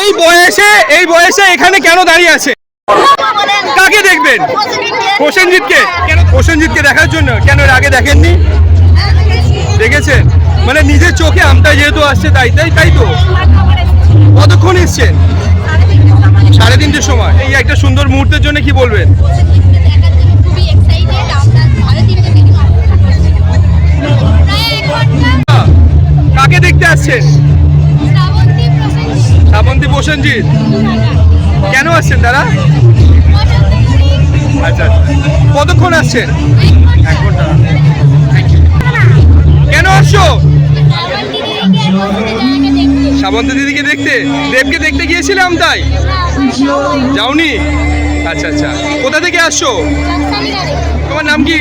এই বয়সে এই বয়সে এখানে কেন দাঁড়িয়ে আছে কাকে দেখবেন? প্রসেনজিৎকে? প্রসেনজিৎকে দেখার জন্য? কেন আগে দেখেননি? দেখেছেন? মানে নিজের চোখে আমটা যেহেতু আসছে, তাই তাই তাই তো। কতক্ষণ এসছেন? সাড়ে তিনটের সময়। এই একটা সুন্দর মুহূর্তের জন্য কি বলবেন? কাকে দেখতে আসছেন? শ্রাবন্তী প্রসেনজিৎ। কেন আসছেন দাদা? আচ্ছা আচ্ছা। কতক্ষণ আসছেন? এক কেন আসছো? শ্রাবন্তী দিদিকে দেখতে? দেবকে দেখতে গিয়েছিলাম তাই? যাওনি? আচ্ছা আচ্ছা। কোথা থেকে আসছো? তোমার নাম কি?